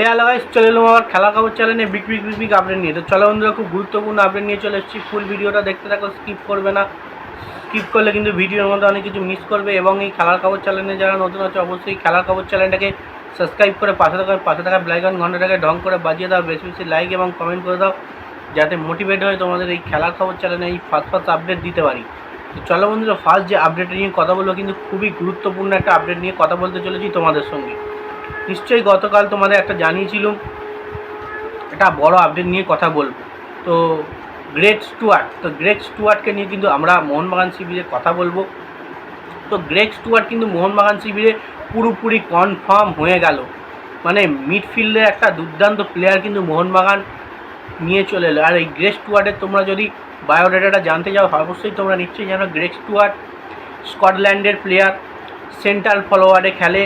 এই আলাগাইস চলে এলাম আবার খেলা খবর চ্যানেলে big big big big update নিয়ে। তো চলো বন্ধুরা, খুব গুরুত্বপূর্ণ আপডেট নিয়ে চলে এসেছি। ফুল ভিডিওটা দেখতে থাকো স্কিপ করবে না। স্কিপ করলে কিন্তু ভিডিওর মধ্যে অনেক কিছু মিস করবে এবং এই খেলার খবর চ্যানেলে যারা নতুন আছে, অবশ্যই খেলার খবর চ্যানেলটাকে সাবস্ক্রাইব করে পাশে থাকা পাশে থাকা ব্লাইকন ঘন্টাটাকে ঢং করে বাজিয়ে দাও, বেশি বেশি লাইক এবং কমেন্ট করে দাও, যাতে মোটিভেট হয়ে তোমাদের এই খেলার খবর চ্যানেলে এই ফার্স্ট ফার্স্ট আপডেট দিতে পারি। তো চলো বন্ধুরা ফার্স্ট যে আপডেট নিয়ে কথা বলব, কিন্তু খুবই গুরুত্বপূর্ণ একটা আপডেট নিয়ে কথা বলতে চলেছি তোমাদের সঙ্গে। নিশ্চয়ই গতকাল তোমাদের একটা জানিয়েছিলাম। একটা বড় আপডেট নিয়ে কথা বলব। তো গ্রেট স্টুয়ার্ট তো গ্রেট স্টুয়ার্টকে নিয়ে কিন্তু আমরা মোহনবাগান শিবিরে কথা বলব। তো গ্রেট স্টুয়ার্ট কিন্তু মোহনবাগান শিবিরে পুরোপুরি কনফার্ম হয়ে গেল। মানে মিডফিল্ডে একটা দুর্দান্ত প্লেয়ার কিন্তু মোহনবাগান নিয়ে চলে এলো। আর এই গ্রেট স্টুয়ার্টের তোমরা যদি বায়োডাটাটা জানতে চাও, অবশ্যই তোমরা নিশ্চয়ই জানো গ্রেট স্টুয়ার্ট স্কটল্যান্ডের প্লেয়ার সেন্ট্রাল ফলোয়ার্ডে খেলে।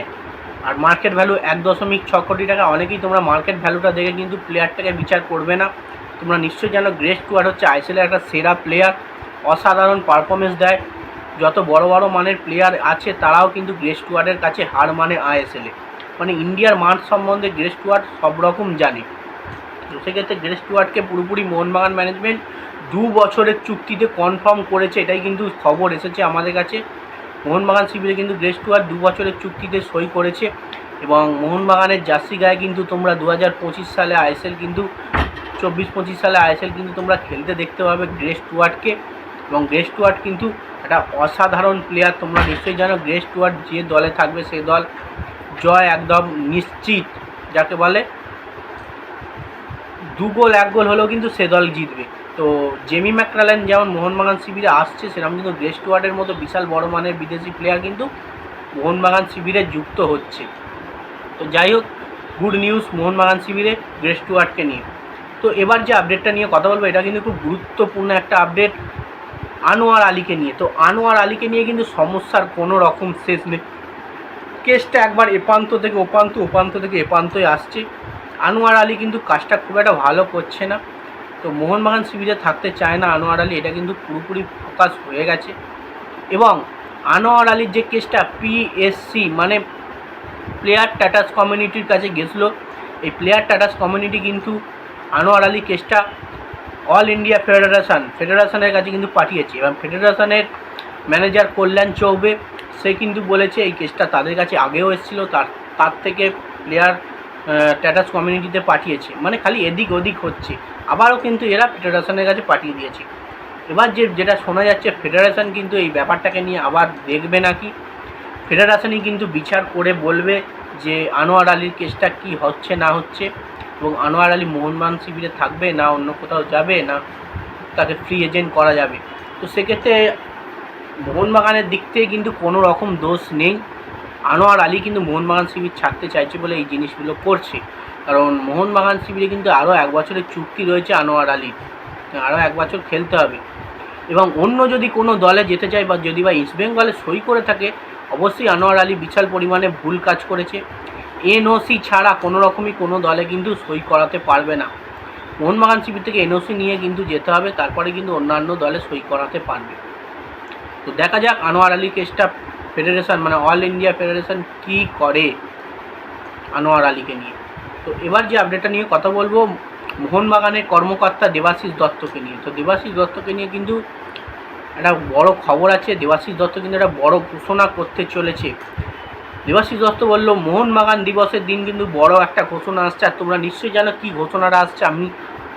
আর মার্কেট ভ্যালু এক দশমিক ছ কোটি টাকা, অনেকেই তোমরা মার্কেট ভ্যালুটা দেখে কিন্তু প্লেয়ারটাকে বিচার করবে না। তোমরা নিশ্চয়ই জানো গ্রেস স্টুয়ার্ট হচ্ছে আইসিএলের একটা সেরা প্লেয়ার অসাধারণ পারফরমেন্স দেয়। যত বড় বড় মানের প্লেয়ার আছে, তারাও কিন্তু গ্রেস স্টুয়ার্টের কাছে হার মানে আইএসএলে মানে ইন্ডিয়ার মান সম্বন্ধে গ্রেস স্টুয়ার্ট সব রকম জানে। তো সেক্ষেত্রে গ্রেস স্টুয়ার্টকে পুরোপুরি মোহনবাগান ম্যানেজমেন্ট দু বছরের চুক্তিতে কনফার্ম করেছে, এটাই কিন্তু খবর এসেছে আমাদের কাছে। মোহনবাগান শিবিরে কিন্তু গ্রেস টুয়ার দু বছরের চুক্তিতে সই করেছে এবং মোহনবাগানের জার্সি গায়ে কিন্তু তোমরা দু পঁচিশ সালে আইএসএল কিন্তু, চব্বিশ পঁচিশ সালে আইএসএল কিন্তু তোমরা খেলতে দেখতে পাবে গ্রেস টুয়ার্টকে এবং গ্রেস টুয়ার্ট কিন্তু একটা অসাধারণ প্লেয়ার তোমরা নিশ্চয়ই জানো গ্রেস টুয়ার্ট যে দলে থাকবে সে দল জয় একদম নিশ্চিত, যাকে বলে দু গোল, এক গোল হলেও কিন্তু সে দল জিতবে। তো জেমি ম্যাকরালেন যেমন মোহনবাগান শিবিরে আসছে, সেরকম কিন্তু গ্রেস টুয়ার্ডের মতো বিশাল বড় মানের বিদেশি প্লেয়ার কিন্তু মোহনবাগান শিবিরে যুক্ত হচ্ছে। তো যাই হোক গুড নিউজ মোহনবাগান শিবিরে গ্রেস্ট টুয়ার্ডকে নিয়ে। তো এবার যে আপডেটটা নিয়ে কথা বলব, এটা কিন্তু খুব গুরুত্বপূর্ণ একটা আপডেট আনোয়ার আলীকে নিয়ে। তো আনোয়ার আলীকে নিয়ে কিন্তু সমস্যার কোনো রকম শেষ নেই। কেসটা একবার এপান্ত থেকে ওপান্ত ওপান্ত থেকে এপান্তই আসছে। আনোয়ার আলী কিন্তু কাজটা খুব একটা ভালো করছে না। তো মোহনবাগান শিবিরে থাকতে চায় না আনোয়ার আলী, এটা কিন্তু পুরোপুরি ফোকাস হয়ে গেছে। এবং আনোয়ার আলীর যে কেসটা পিএসসি মানে প্লেয়ার টাটাস কমিউনিটির কাছে গেছিল, এই প্লেয়ার টাটাস কমিউনিটি কিন্তু আনোয়ার আলী কেসটা অল ইন্ডিয়া ফেডারেশন ফেডারেশনের কাছে কিন্তু পাঠিয়েছে। এবং ফেডারেশনের ম্যানেজার কল্যাণ চৌবে, সে কিন্তু বলেছে এই কেসটা তাদের কাছে আগেও এসেছিল, তার তার থেকে প্লেয়ার স্ট্যাটাস কমিউনিটিতে পাঠিয়েছে। মানে খালি এদিক ওদিক হচ্ছে। আবারও কিন্তু এরা ফেডারেশনের কাছে পাঠিয়ে দিয়েছে। এবার যে, যেটা শোনা যাচ্ছে, ফেডারেশন কিন্তু এই ব্যাপারটাকে নিয়ে আবার দেখবে নাকি? ফেডারেশনই কিন্তু বিচার করে বলবে যে আনোয়ার আলীর কেসটা কি হচ্ছে, না হচ্ছে, এবং আনোয়ার আলী মোহনবাগান শিবিরে থাকবে, না অন্য কোথাও যাবে, না তাকে ফ্রি এজেন্ট করা যাবে। তো সেক্ষেত্রে মোহনবাগানের দিক থেকে কিন্তু কোনো রকম দোষ নেই। আনোয়ার আলী কিন্তু মোহনবাগান শিবির ছাড়তে চাইছে বলে এই জিনিসগুলো করছে। কারণ মোহনবাগান শিবিরে কিন্তু আরও এক বছরের চুক্তি রয়েছে আনোয়ার আলীর। আরও এক বছর খেলতে হবে। এবং অন্য যদি কোনো দলে যেতে চায় বা যদি বা ইস্টবেঙ্গলে সই করে থাকে, অবশ্যই আনোয়ার আলী বিশাল পরিমাণে ভুল কাজ করেছে। এনওসি ছাড়া কোনো রকমই কোনো দলে কিন্তু সই করাতে পারবে না। মোহনবাগান শিবির থেকে এনওসি নিয়ে কিন্তু যেতে হবে, তারপরে কিন্তু অন্যান্য দলে সই করাতে পারবে। তো দেখা যাক আনোয়ার আলী কেসটা ফেডারেশন মানে অল ইন্ডিয়া ফেডারেশন কী করে আনোয়ার আলীকে নিয়ে? তো এবার যে আপডেটটা নিয়ে কথা বলব, মোহনবাগানের কর্মকর্তা দেবাশিস দত্তকে নিয়ে। তো দেবাশিস দত্তকে নিয়ে কিন্তু একটা বড় খবর আছে, দেবাশিস দত্ত কিন্তু একটা বড় ঘোষণা করতে চলেছে। দেবাশিস দত্ত বলল, মোহনবাগান দিবসের দিন কিন্তু বড় একটা ঘোষণা আসছে, আর তোমরা নিশ্চয়ই জানো কী ঘোষণাটা আসছে। আমি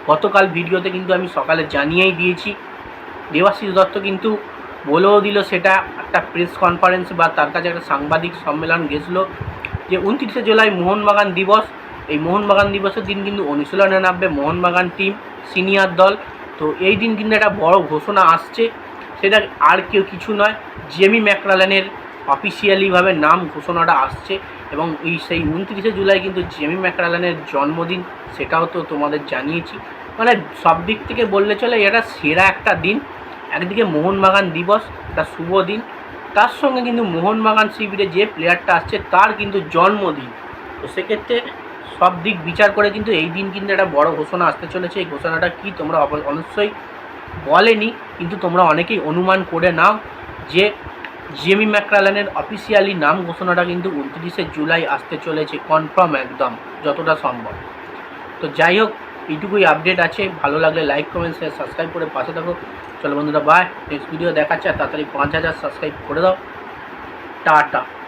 গতকাল ভিডিওতে কিন্তু আমি সকালে জানিয়েই দিয়েছি। দেবাশিস দত্ত কিন্তু বলেও দিল সেটা একটা প্রেস কনফারেন্স বা তার কাছে একটা সাংবাদিক সম্মেলন গেছিল যে উনত্রিশে জুলাই মোহনবাগান দিবস। এই মোহনবাগান দিবসের দিন কিন্তু অনুশীলনে নামবে মোহনবাগান টিম সিনিয়র দল। তো এই দিন কিন্তু একটা বড় ঘোষণা আসছে। সেটা আর কেউ কিছু নয় জেমি ম্যাকরালেনের অফিসিয়ালিভাবে নাম ঘোষণাটা আসছে এবং এই সেই উনত্রিশে জুলাই কিন্তু জেমি ম্যাকরালেনের জন্মদিন, সেটাও তো তোমাদের জানিয়েছি। মানে সব দিক থেকে বললে চলে, এটা সেরা একটা দিন। একদিকে মোহনবাগান দিবস একটা শুভ দিন। তার সঙ্গে কিন্তু মোহনবাগান শিবিরে যে প্লেয়ারটা আসছে, তার কিন্তু জন্মদিন। তো সেক্ষেত্রে সব দিক বিচার করে কিন্তু এই দিন কিন্তু একটা বড় ঘোষণা আসতে চলেছে। এই ঘোষণাটা কি তোমরা অব- অবশ্যই বলেনি, কিন্তু তোমরা অনেকেই অনুমান করে নাও যে জেমি ম্যাকরালানের অফিসিয়ালি নাম ঘোষণাটা কিন্তু উনত্রিশে জুলাই আসতে চলেছে কনফার্ম একদম, যতটা সম্ভব। তো যাই হোক এইটুকুই আপডেট আছে। ভালো লাগলে লাইক কমেন্ট শেয়ার সাবস্ক্রাইব করে পাশে থাকো। চলো বন্ধুরা বাই নেক্সট ভিডিও দেখাচ্ছে, আর তাড়াতাড়ি পাঁচ হাজার সাবস্ক্রাইব করে দাও। টাটা।